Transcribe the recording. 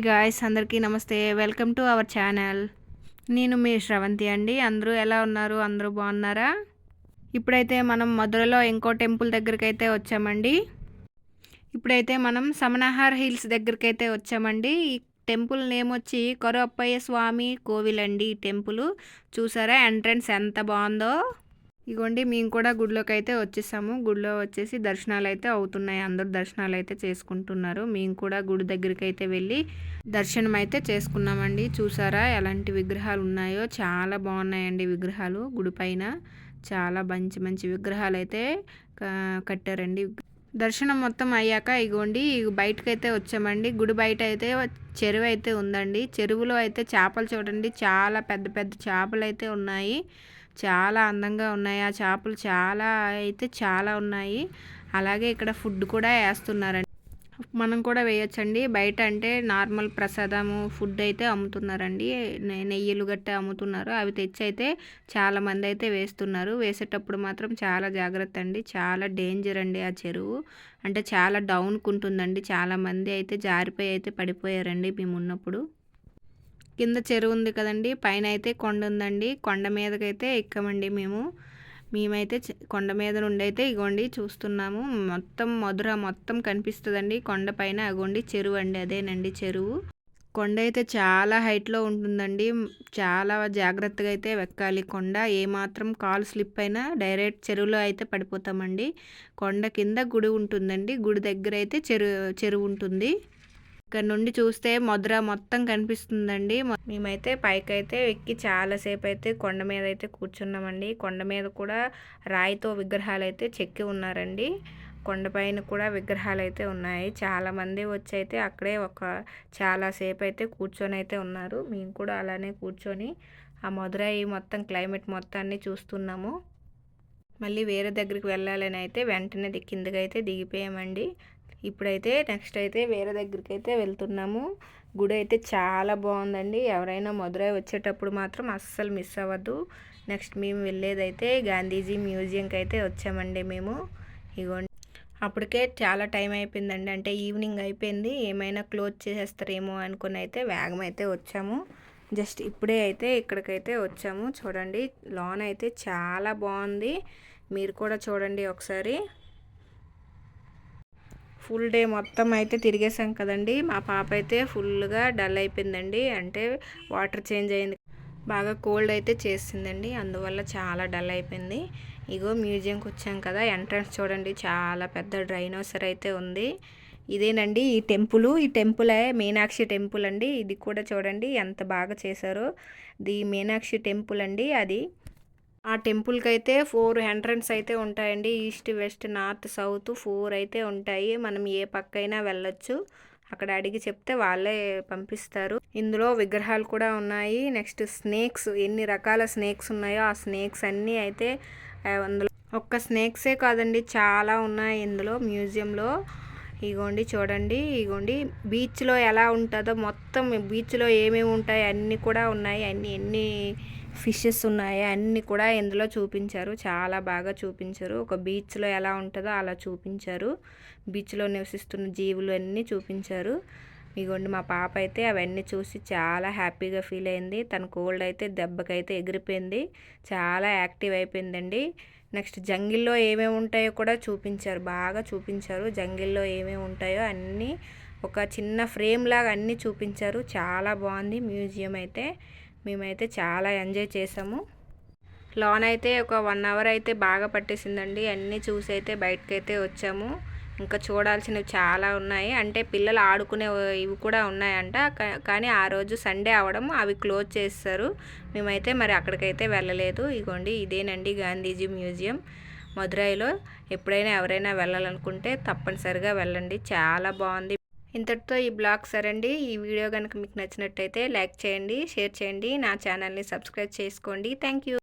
Guys అందరికీ నమస్తే. Welcome to our channel. నేను మీ శ్రవంతి అండి. అందరూ ఎలా ఉన్నారు? అందరూ బాగున్నారా? ఇప్పుడైతే మనం మధురలో ఇంకో టెంపుల్ దగ్గరికి అయితే వచ్చామండి. ఇప్పుడైతే మనం సమనహార్ హిల్స్ దగ్గరికి అయితే వచ్చామండి. ఈ టెంపుల్ నేమ్ వచ్చి కొరప్పయ్య స్వామి కోవిల్ అండి ఈ టెంపుల్. చూసారా? ఎంట్రన్స్ ఎంత బాగుందో. ఇగోండి మేము కూడా గుడిలోకి అయితే వచ్చేసాము. గుడిలో వచ్చేసి దర్శనాలు అయితే అవుతున్నాయి. అందరూ దర్శనాలు అయితే చేసుకుంటున్నారు. మేము కూడా గుడి దగ్గరికి అయితే వెళ్ళి దర్శనం అయితే చేసుకున్నామండి. చూసారా ఎలాంటి విగ్రహాలు ఉన్నాయో చాలా బాగున్నాయండి విగ్రహాలు గుడి పైన. చాలా మంచి మంచి విగ్రహాలు అయితే కట్టారండి. దర్శనం మొత్తం అయ్యాక ఇగోండి బయటకైతే వచ్చామండి. గుడి బయట అయితే చెరువు అయితే ఉందండి. చెరువులో అయితే చేపలు చూడండి. చాలా పెద్ద పెద్ద చేపలు అయితే ఉన్నాయి. చాలా అందంగా ఉన్నాయి. ఆ చేపలు చాలా అయితే చాలా ఉన్నాయి. అలాగే ఇక్కడ ఫుడ్ కూడా వేస్తున్నారండి. మనం కూడా వేయొచ్చండి. బయట అంటే నార్మల్ ప్రసాదము ఫుడ్ అయితే అమ్ముతున్నారండి. నెయ్యిలు గట్ట అమ్ముతున్నారు. అవి తెచ్చి అయితే చాలా మంది అయితే వేస్తున్నారు. వేసేటప్పుడు మాత్రం చాలా జాగ్రత్త అండి. చాలా డేంజర్ అండి ఆ చెరువు. అంటే చాలా డౌన్కు ఉంటుందండి చాలా మంది అయితే జారిపోయి అయితే పడిపోయారండి మేము ఉన్నప్పుడు. కింద చెరువు ఉంది కదండి పైన అయితే కొండ ఉందండి. కొండ మీదకైతే ఎక్కమండి మేము. మేమైతే కొండ మీద నుండి అయితే ఇగోండి చూస్తున్నాము. మొత్తం మధుర మొత్తం కనిపిస్తుందండి. కొండ పైన అగోండి చెరువు అండి అదేనండి చెరువు. కొండ అయితే చాలా హైట్లో ఉంటుందండి. చాలా జాగ్రత్తగా అయితే ఎక్కాలి కొండ. ఏమాత్రం కాలు స్లిప్ అయినా డైరెక్ట్ చెరువులో అయితే పడిపోతామండి. కొండ కింద గుడి ఉంటుందండి. గుడి దగ్గర అయితే చెరువు చెరువు ఉంటుంది. ఇక్కడ నుండి చూస్తే మధుర మొత్తం కనిపిస్తుందండి. మేమైతే పైకైతే ఎక్కి చాలాసేపు అయితే కొండ మీద అయితే కూర్చున్నామండి. కొండ మీద కూడా రాయితో విగ్రహాలు అయితే చెక్కి ఉన్నారండి. కొండపైన కూడా విగ్రహాలు అయితే ఉన్నాయి. చాలామంది వచ్చి అయితే అక్కడే ఒక చాలాసేపు అయితే కూర్చొని అయితే ఉన్నారు. మేము కూడా అలానే కూర్చొని ఆ మధురై మొత్తం క్లైమేట్ మొత్తాన్ని చూస్తున్నాము. మళ్ళీ వేరే దగ్గరికి వెళ్ళాలని అయితే వెంటనే కిందకైతే అయితే దిగిపోయామండి. ఇప్పుడైతే నెక్స్ట్ అయితే వేరే దగ్గరికి అయితే వెళ్తున్నాము. గుడి అయితే చాలా బాగుందండి. ఎవరైనా మధురై వచ్చేటప్పుడు మాత్రం అస్సలు మిస్ అవ్వద్దు. నెక్స్ట్ మేము వెళ్ళేదైతే గాంధీజీ మ్యూజియంకి అయితే వచ్చామండి మేము. ఇగోండి. అప్పటికే చాలా టైం అయిపోయిందండి. అంటే ఈవినింగ్ అయిపోయింది. ఏమైనా క్లోజ్ చేసేస్తారేమో అనుకుని అయితే వేగం అయితే వచ్చాము. జస్ట్ ఇప్పుడే అయితే ఇక్కడికైతే వచ్చాము. చూడండి లోన్ అయితే చాలా బాగుంది. మీరు కూడా చూడండి ఒకసారి. ఫుల్ డే మొత్తం అయితే తిరిగేసాం కదండి. మా పాప అయితే ఫుల్గా డల్ అయిపోయిందండి. అంటే వాటర్ చేంజ్ అయింది. బాగా కోల్డ్ అయితే చేసిందండి. అందువల్ల చాలా డల్ అయిపోయింది. ఇగో మ్యూజియంకి వచ్చాం కదా ఎంట్రన్స్ చూడండి. చాలా పెద్ద డ్రైనోసర్ అయితే ఉంది. ఇదేనండి ఈ టెంపుల్. ఈ టెంపులే మీనాక్షి టెంపుల్ అండి ఇది కూడా చూడండి ఎంత బాగా చేశారో. ది మీనాక్షి టెంపుల్ అండి అది. ఆ టెంపుల్కి అయితే ఫోర్ ఎంట్రన్స్ అయితే ఉంటాయండి. East west north south four అయితే ఉంటాయి. మనం ఏ పక్కైనా వెళ్ళొచ్చు. అక్కడ అడిగి చెప్తే వాళ్ళే పంపిస్తారు. ఇందులో విగ్రహాలు కూడా ఉన్నాయి. నెక్స్ట్ స్నేక్స్ ఎన్ని రకాల స్నేక్స్ ఉన్నాయో ఆ స్నేక్స్ అన్నీ అయితే అందులో ఒక్క స్నేక్సే కాదండి చాలా ఉన్నాయి ఇందులో మ్యూజియంలో. ఇగోండి చూడండి ఇగోండి. బీచ్లో ఎలా ఉంటుందో మొత్తం బీచ్లో ఏమేమి ఉంటాయి అన్నీ కూడా ఉన్నాయి. అన్ని ఎన్ని ఫిషెస్ ఉన్నాయి అన్నీ కూడా ఇందులో చూపించారు. చాలా బాగా చూపించారు. ఒక బీచ్లో ఎలా ఉంటుందో అలా చూపించారు. బీచ్లో నివసిస్తున్న జీవులు అన్నీ చూపించారు. ఇగోండి మా పాప అయితే అవన్నీ చూసి చాలా హ్యాపీగా ఫీల్ అయింది. తన కోల్డ్ అయితే దెబ్బకైతే ఎగిరిపోయింది. చాలా యాక్టివ్ అయిపోయిందండి. నెక్స్ట్ జంగిల్లో ఏమేమి ఉంటాయో కూడా చూపించారు. బాగా చూపించారు. జంగిల్లో ఏమేమి ఉంటాయో అన్నీ ఒక చిన్న ఫ్రేమ్ లాగా అన్నీ చూపించారు. చాలా బాగుంది. మ్యూజియం అయితే. మేమైతే చాలా ఎంజాయ్ చేసాము. లోన్ అయితే ఒక వన్ అవర్ అయితే బాగా పట్టేసిందండి. అన్నీ చూసి అయితే బయటకైతే వచ్చాము. ఇంకా చూడాల్సినవి చాలా ఉన్నాయి. అంటే పిల్లలు ఆడుకునే ఇవి కూడా ఉన్నాయంట. కానీ ఆ రోజు సండే అవడం అవి క్లోజ్ చేస్తారు. మేమైతే మరి అక్కడికైతే వెళ్ళలేదు. ఇగోండి ఇదేనండి గాంధీజీ మ్యూజియం. మదురైలో ఎప్పుడైనా ఎవరైనా వెళ్ళాలనుకుంటే తప్పనిసరిగా వెళ్ళండి. చాలా బాగుంది. ఇంతటితో ఈ బ్లాగ్ సరండి. ఈ వీడియో కనుక మీకు నచ్చినట్టయితే లైక్ చేయండి షేర్ చేయండి. నా ఛానల్ని సబ్స్క్రైబ్ చేసుకోండి. థ్యాంక్